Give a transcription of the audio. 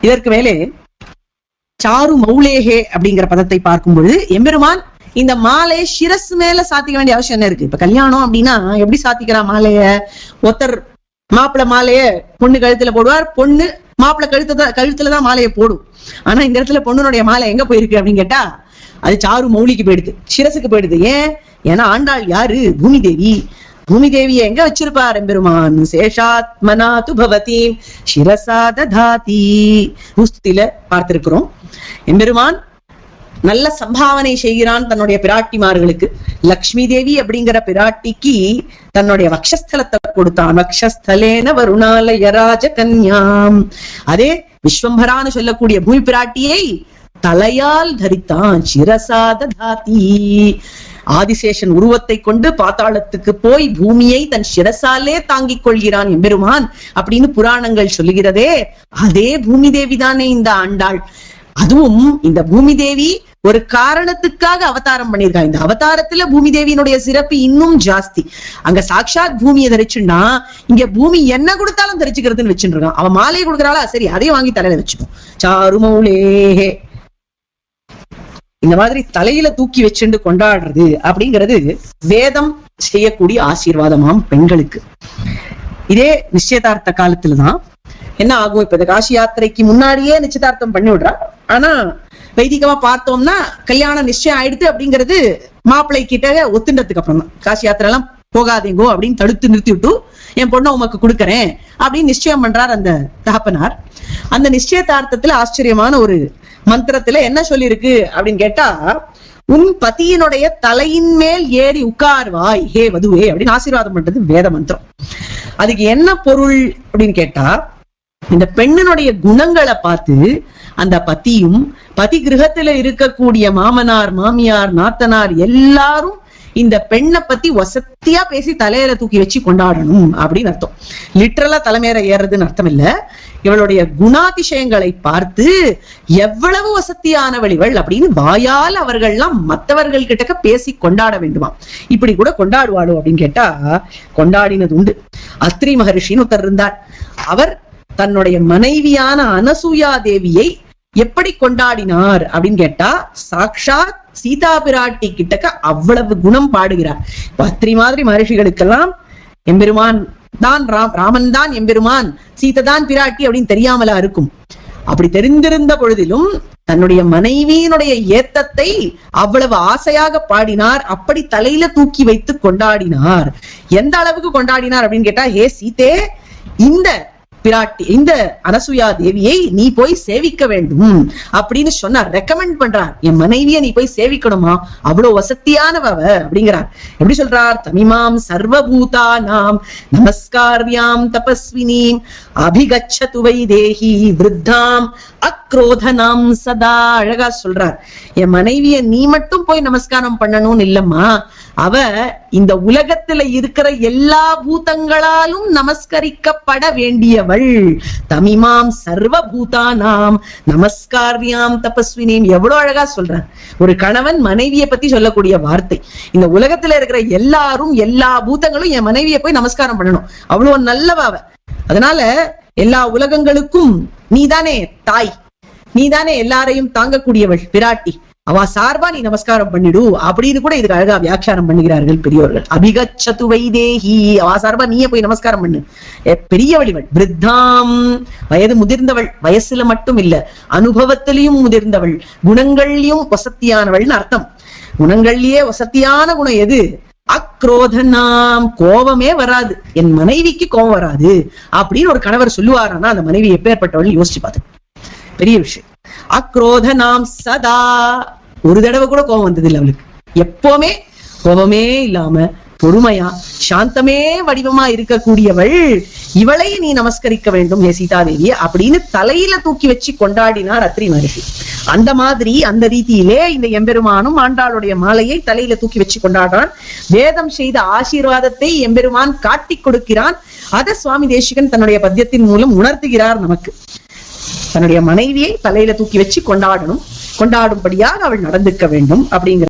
இதற்கு மேலே சாரு மௌலேகே அப்படிங்கிற பதத்தை பார்க்கும் பொழுது எம்பெருமான் இந்த மாலையை சிரஸ் மேல சாத்திக்க வேண்டிய அவசியம் என்ன இருக்கு? இப்ப கல்யாணம் அப்படின்னா எப்படி சாத்திக்கிறான் மாலைய? ஒருத்தர் மாப்பிள்ள மாலைய பொண்ணு கழுத்துல போடுவார் பொண்ணு மாப்பிள்ளை கழுத்துல கழுத்துல தான் மாலையை போடும். ஆனா இந்த இடத்துல பொண்ணுனுடைய மாலை எங்க போயிருக்கு அப்படின்னு கேட்டா அது சாரு மௌலிக்கு போயிடுது சிரசுக்கு போயிடுது. ஏன்? ஏன்னா ஆண்டாள் யாரு? பூமி தேவி பூமி தேவியை எங்க வச்சிருப்பார் எம்பெருமான்? சேஷாத்மனா து பவதீம் சிரசா ததாதி. புஸ்தில பார்த்திருக்கிறோம். எம்பெருமான் நல்ல சம்பாவனை செய்கிறான் தன்னுடைய பிராட்டிமார்களுக்கு. லக்ஷ்மி தேவி அப்படிங்கிற பிராட்டிக்கு தன்னுடைய வக்ஷஸ்தலத்தை கொடுத்தான். வக்ஷஸ்தலேன வருணாலய ராஜ கன்யாம் அதே விஸ்வம்பரான்னு சொல்லக்கூடிய பூமி பிராட்டியை தலையால் தரித்தான். சிரசாத தாத்தி. ஆதிசேஷன் உருவத்தை கொண்டு பாத்தாளத்துக்கு போய் பூமியை தன் சிரசாலே தாங்கிக் கொள்கிறான் எம்பெருமான் அப்படின்னு புராணங்கள் சொல்லுகிறதே. அதே பூமி தேவி தானே இந்த ஆண்டாள். அதுவும் இந்த பூமி தேவி ஒரு காரணத்துக்காக அவதாரம் பண்ணியிருக்காங்க இந்த அவதாரத்துல பூமி தேவியினுடைய சிறப்பு இன்னும் ஜாஸ்தி. அங்க சாட்சாத் பூமியை தரிச்சுன்னா இங்க பூமி என்ன கொடுத்தாலும் தரிச்சுக்கிறதுன்னு வச்சுருக்கான் அவன் மாலையை கொடுக்குறாளா? சரி அதையும் வாங்கி தலையில வச்சுப்போம். சாருமௌலேஹே இந்த மாதிரி தலையில தூக்கி வச்சுண்டு கொண்டாடுறது அப்படிங்கிறது வேதம் செய்யக்கூடிய ஆசீர்வாதமாம் பெண்களுக்கு. இதே நிச்சயதார்த்த காலத்துலதான் என்ன ஆகும்? இப்ப இந்த காசி யாத்திரைக்கு முன்னாடியே நிச்சயதார்த்தம் பண்ணி விடுறா. ஆனா வைதிகமா பார்த்தோம்னா கல்யாணம் நிச்சயம் ஆயிடுது அப்படிங்கிறது மாப்பிள்ளை கிட்ட ஒத்துண்டதுக்கு அப்புறம் தான் காசி யாத்திரை எல்லாம் போகாதீங்கோ அப்படின்னு தடுத்து நிறுத்தி விட்டு என் பொண்ணை உமக்கு கொடுக்கறேன் அப்படின்னு நிச்சயம் பண்றார் அந்த தகப்பனார். அந்த நிச்சயதார்த்தத்துல ஆச்சரியமான ஒரு மந்திரத்துல என்ன சொல்லியிருக்கு அப்படின்னு கேட்டா உன் பதியினுடைய தலையின் மேல் ஏறி உட்கார்வாய் ஹே வதுவே அப்படின்னு ஆசீர்வாதம் பண்றது வேத மந்திரம். அதுக்கு என்ன பொருள் அப்படின்னு கேட்டா இந்த பெண்ணினுடைய குணங்களை பார்த்து அந்த பத்தியும் பதி கிரகத்துல இருக்கக்கூடிய மாமனார் மாமியார் நாத்தனார் எல்லாரும் இந்த பெண்ணை பத்தி வசத்தியா பேசி தலையில தூக்கி வச்சு கொண்டாடணும் அப்படின்னு அர்த்தம். லிட்ரலா தலைமையில ஏறதுன்னு அர்த்தம் இல்ல. இவளுடைய குணாதிசயங்களை பார்த்து எவ்வளவு வசத்தியானவள் இவள் அப்படின்னு வாயால் அவர்கள்லாம் மற்றவர்கள் கிட்டக்க பேசி கொண்டாட வேண்டுமாம். இப்படி கூட கொண்டாடுவாளோ அப்படின்னு கேட்டா கொண்டாடினது உண்டு. அத்ரி மகரிஷின்னு ஒருத்தர் இருந்தார். அவர் தன்னுடைய மனைவியான அனசூயா தேவியை எப்படி கொண்டாடினார் அப்படின்னு கேட்டா சாக்ஷாத் சீதா பிராட்டி கிட்டக்க அவ்வளவு குணம் பாடுகிறார். பத்ரி மாதிரி மகர்ஷிகளுக்கெல்லாம் எம்பெருமான் தான் ராம் ராமன் தான் எம்பெருமான் சீதை தான் பிராட்டி அப்படின்னு தெரியாமலா இருக்கும். அப்படி தெரிந்திருந்த பொழுதிலும் தன்னுடைய மனைவியினுடைய ஏத்தத்தை அவ்வளவு ஆசையாக பாடினார். அப்படி தலையில தூக்கி வைத்து கொண்டாடினார். எந்த அளவுக்கு கொண்டாடினார் அப்படின்னு கேட்டா ஹே சீதே இந்த பிராட்டி இந்த அனசுயா தேவியை நீ போய் சேவிக்க வேண்டும் அப்படின்னு சொன்னார் ரெக்கமெண்ட் பண்றார். என் மனைவிய நீ போய் சேவிக்கணுமா? அவ்வளவு வசத்தியானவ அப்படிங்கிறார். எப்படி சொல்றார்? தமிமாம் சர்வபூதா நாம் நமஸ்காரியாம் தபஸ்வினீம் அபிகச்சது வை தேகி விருத்தாம் அக்ரோதனாம் சதா அழகா சொல்றார். என் மனைவிய நீ மட்டும் போய் நமஸ்காரம் பண்ணணும்னு இல்லம்மா. அவ இந்த உலகத்துல இருக்கிற எல்லா பூதங்களாலும் நமஸ்கரிக்கப்பட வேண்டியவள். தமிமாம் சர்வ பூதானாம் நமஸ்காரியாம் தபஸ்வினியும் எவ்வளவு அழகா சொல்றேன் ஒரு கணவன் மனைவியை பத்தி சொல்லக்கூடிய வார்த்தை. இந்த உலகத்துல இருக்கிற எல்லாரும் எல்லா பூதங்களும் என் மனைவியை போய் நமஸ்காரம் பண்ணணும். அவ்வளவு நல்லவ அதனால எல்லா உலகங்களுக்கும் நீதானே தாய். நீதானே எல்லாரையும் தாங்கக்கூடியவள் பிராட்டி. அவ சார்பா நீ நமஸ்காரம் பண்ணிடு அப்படின்னு கூட இதுக்கு அழகா வியாக்கியானம் பண்ணுகிறார்கள் பெரியோர்கள். அபிகச்சது வைதேகி அவ சார்பா நீயே போய் நமஸ்காரம் பண்ணு. பெரிய வழிவள் விருத்தாம். வயது முதிர்ந்தவள் வயசுல மட்டும் இல்ல அனுபவத்திலையும் முதிர்ந்தவள் குணங்கள்லயும் வசத்தியானவள்னு அர்த்தம். குணங்கள்லயே வசத்தியான குணம் எது? அக்ரோதனாம் கோபமே வராது. என் மனைவிக்கு கோபம் வராது. அப்படின்னு ஒரு கணவர் சொல்லுவாரான்னா அந்த மனைவி எப்பேற்பட்டவள் யோசிச்சு பார்த்து பெரிய விஷயம். அக்ரோத நாம் சதா. ஒரு தடவை கூட கோபம் வந்தது இல்லை அவளுக்கு. எப்பவுமே கோபமே இல்லாம பொறுமையா சாந்தமே வடிவமா இருக்கக்கூடியவள். இவளை நீ நமஸ்கரிக்க வேண்டும் ஏ சீதாதேவி அப்படின்னு தலையில தூக்கி வச்சு கொண்டாடினார் அத்ரி மகர்ஷி. அந்த மாதிரி அந்த ரீதியிலே இந்த எம்பெருமானும் ஆண்டாளுடைய மாலையை தலையில தூக்கி வச்சு கொண்டாடுறான். வேதம் செய்த ஆசீர்வாதத்தை எம்பெருமான் காட்டிக் கொடுக்கிறான். அதை சுவாமி தேசிகன் தன்னுடைய பத்தியத்தின் மூலம் உணர்த்துகிறார் நமக்கு. தன்னுடைய மனைவியை தலையில தூக்கி வச்சு கொண்டாடணும். கொண்டாடும்படியாக அவள் நடந்துக்க வேண்டும் அப்படிங்கிற